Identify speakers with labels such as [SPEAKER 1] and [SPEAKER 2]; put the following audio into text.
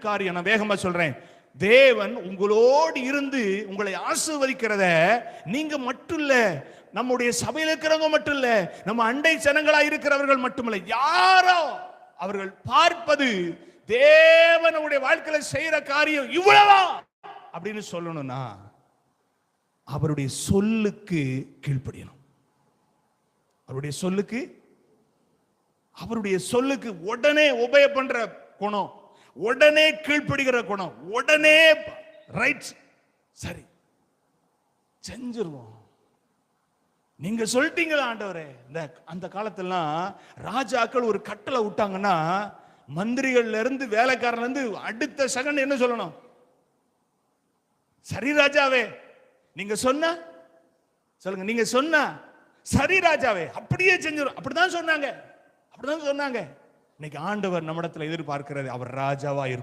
[SPEAKER 1] காரியம் நான் வேகமா சொல்றேன். தேவன் உங்களோடு இருந்து உங்களை ஆசிர்வதிக்கிறத நீங்க மட்டும் இல்ல நம்முடைய சபையில் இருக்கிறவங்க மட்டும் இல்ல நம்ம அண்டை ஜனங்களா இருக்கிறவர்கள் மட்டுமல்ல யாரோ அவர்கள் பார்ப்பது தேவனுடைய வாழ்க்கையில செய்யற காரியம் இவ்வளவா அப்படின்னு சொல்லணும்னா அவருடைய சொல்லுக்கு கீழ்ப்படியணும். அவருடைய சொல்லுக்கு அவருடைய சொல்லுக்கு உடனே உபய பண்ற குணம் உடனே கீழ்ப்படுகிற குணம். உடனே ரைட் சரி. செஞ்சிருவோம். நீங்க சொல்லிட்டீங்களா ஆண்டவரே? இந்த அந்த காலத்துலலாம் ராஜாக்கள் ஒரு கட்டளை விட்டாங்கன்னா மந்திரிகள்ல இருந்து வேலைக்காரன்ல இருந்து அடுத்த செகண்ட் என்ன சொல்லணும்? சரி ராஜாவே. நீங்க சொன்ன சொல்லுங்க நீங்க சொன்ன சரி ராஜாவே. அப்படியே செஞ்சிடும் அப்படிதான் சொன்னாங்க. அப்படிதான் சொன்னாங்க. இன்னைக்கு ஆண்டவர் நம்மிடத்தில் எதிர்பார்க்கிறது அவர் ராஜாவா இருப்பார்.